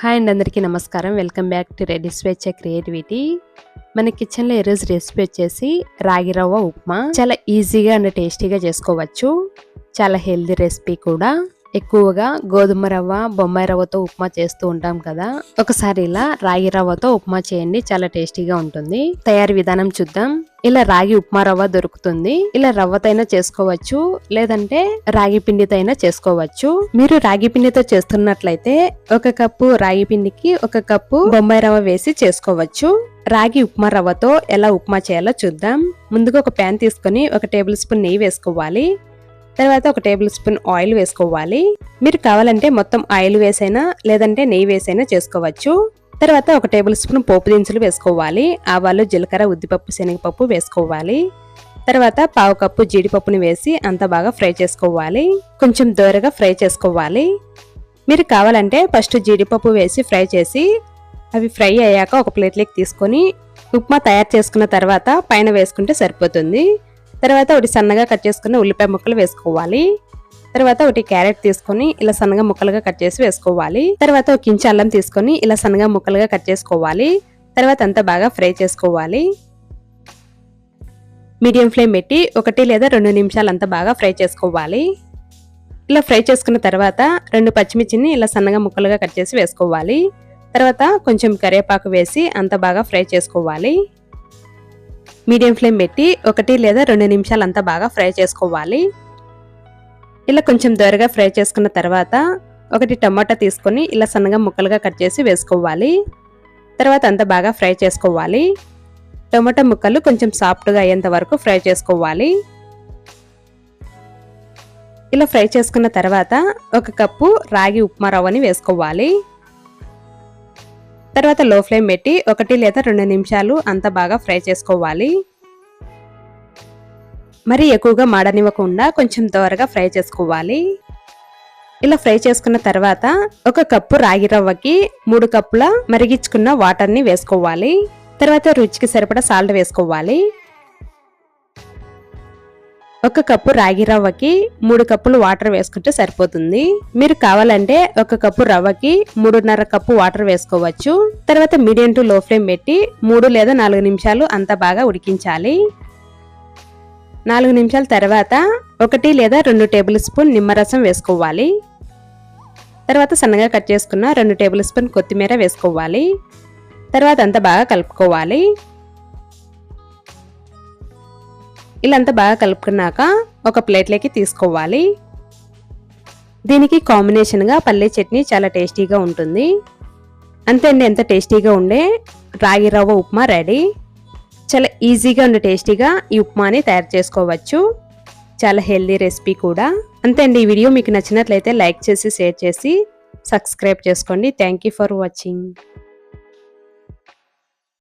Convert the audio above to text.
Hi అండి అందరికీ నమస్కారం. Welcome back to ready Swecha creativity. మన కిచెన్లో ఈరోజు రెసిపీ వచ్చేసి రాగి రవ్వ ఉప్మా. చాలా ఈజీగా అండ్ టేస్టీగా చేసుకోవచ్చు. చాలా హెల్దీ రెసిపీ కూడా. ఎక్కువగా గోధుమ రవ్వ బొమ్మాయి రవ్వతో ఉప్మా చేస్తూ ఉంటాం కదా. ఒకసారి ఇలా రాగి రవ్వతో ఉప్మా చేయండి చాలా టేస్టీగా ఉంటుంది. తయారీ విధానం చూద్దాం. ఇలా రాగి ఉప్మా రవ్వ దొరుకుతుంది. ఇలా రవ్వతైనా చేసుకోవచ్చు లేదంటే రాగి పిండితో అయినా చేసుకోవచ్చు. మీరు రాగి పిండితో చేస్తున్నట్లయితే ఒక కప్పు రాగి పిండికి ఒక కప్పు బొంబాయి రవ్వ వేసి చేసుకోవచ్చు. రాగి ఉప్మా రవ్వతో ఎలా ఉప్మా చేయాలో చూద్దాం. ముందుగా ఒక ప్యాన్ తీసుకొని ఒక టేబుల్ స్పూన్ నెయ్యి వేసుకోవాలి. తర్వాత ఒక టేబుల్ స్పూన్ ఆయిల్ వేసుకోవాలి. మీరు కావాలంటే మొత్తం ఆయిల్ వేసైనా లేదంటే నెయ్యి వేసైనా చేసుకోవచ్చు. తర్వాత ఒక టేబుల్ స్పూన్ పోపు దినుసులు వేసుకోవాలి. ఆవాలు జీలకర్ర ఉద్దిపప్పు శనగపప్పు వేసుకోవాలి. తర్వాత పావు కప్పు జీడిపప్పుని వేసి అంత బాగా ఫ్రై చేసుకోవాలి. కొంచెం దోరగా ఫ్రై చేసుకోవాలి. మీరు కావాలంటే ఫస్ట్ జీడిపప్పు వేసి ఫ్రై చేసి అవి ఫ్రై అయ్యాక ఒక ప్లేట్లోకి తీసుకొని ఉప్మా తయారు చేసుకున్న తర్వాత పైన వేసుకుంటే సరిపోతుంది. తర్వాత ఒకటి సన్నగా కట్ చేసుకుని ఉల్లిపాయ ముక్కలు వేసుకోవాలి. తర్వాత ఒకటి క్యారెట్ తీసుకొని ఇలా సన్నగా ముక్కలుగా కట్ చేసి వేసుకోవాలి. తర్వాత ఒక ఇంచు అల్లం తీసుకొని ఇలా సన్నగా ముక్కలుగా కట్ చేసుకోవాలి. తర్వాత అంతా బాగా ఫ్రై చేసుకోవాలి. మీడియం ఫ్లేమ్ పెట్టి ఒకటి లేదా రెండు నిమిషాలు అంతా బాగా ఫ్రై చేసుకోవాలి. ఇలా ఫ్రై చేసుకున్న తర్వాత రెండు పచ్చిమిర్చిని ఇలా సన్నగా ముక్కలుగా కట్ చేసి వేసుకోవాలి. తర్వాత కొంచెం కరివేపాకు వేసి అంత బాగా ఫ్రై చేసుకోవాలి. మీడియం ఫ్లేమ్ పెట్టి ఒకటి లేదా రెండు నిమిషాలు అంతా బాగా ఫ్రై చేసుకోవాలి. ఇలా కొంచెం దోరగా ఫ్రై చేసుకున్న తర్వాత ఒకటి టమాటా తీసుకొని ఇలా సన్నగా ముక్కలుగా కట్ చేసి వేసుకోవాలి. తర్వాత అంతా బాగా ఫ్రై చేసుకోవాలి. టమాటా ముక్కలు కొంచెం సాఫ్ట్గా అయ్యేంత వరకు ఫ్రై చేసుకోవాలి. ఇలా ఫ్రై చేసుకున్న తర్వాత ఒక కప్పు రాగి ఉప్మా రవ్వని వేసుకోవాలి. తర్వాత లో ఫ్లేమ్ పెట్టి ఒకటి లేదా రెండు నిమిషాలు అంత బాగా ఫ్రై చేసుకోవాలి. మరి ఎక్కువగా మాడనివ్వకుండా కొంచెం దోరగా ఫ్రై చేసుకోవాలి. ఇలా ఫ్రై చేసుకున్న తర్వాత ఒక కప్పు రాగి రవ్వకి మూడు కప్పుల మరిగించుకున్న వాటర్ని వేసుకోవాలి. తర్వాత రుచికి సరిపడా సాల్ట్ వేసుకోవాలి. ఒక కప్పు రాగి రవ్వకి మూడు కప్పులు వాటర్ వేసుకుంటే సరిపోతుంది. మీరు కావాలంటే ఒక కప్పు రవ్వకి మూడున్నర కప్పు వాటర్ వేసుకోవచ్చు. తర్వాత మీడియం టు లో ఫ్లేమ్ పెట్టి మూడు లేదా నాలుగు నిమిషాలు అంత బాగా ఉడికించాలి. నాలుగు నిమిషాల తర్వాత ఒకటి లేదా రెండు టేబుల్ స్పూన్ నిమ్మరసం వేసుకోవాలి. తర్వాత సన్నగా కట్ చేసుకున్న రెండు టేబుల్ స్పూన్ కొత్తిమీర వేసుకోవాలి. తర్వాత అంతా బాగా కలుపుకోవాలి. ఇలా అంతా బాగా కలుపుకున్నాక ఒక ప్లేట్లోకి తీసుకోవాలి. దీనికి కాంబినేషన్గా పల్లె చట్నీ చాలా టేస్టీగా ఉంటుంది. అంతే అండి ఎంత టేస్టీగా ఉండే రాగి రవ్వ ఉప్మా రెడీ. చాలా ఈజీగా ఉండే టేస్టీగా ఈ ఉప్మాని తయారు చేసుకోవచ్చు. చాలా హెల్దీ రెసిపీ కూడా. అంతే అండి ఈ వీడియో మీకు నచ్చినట్లయితే లైక్ చేసి షేర్ చేసి సబ్స్క్రైబ్ చేసుకోండి. Thank you for watching.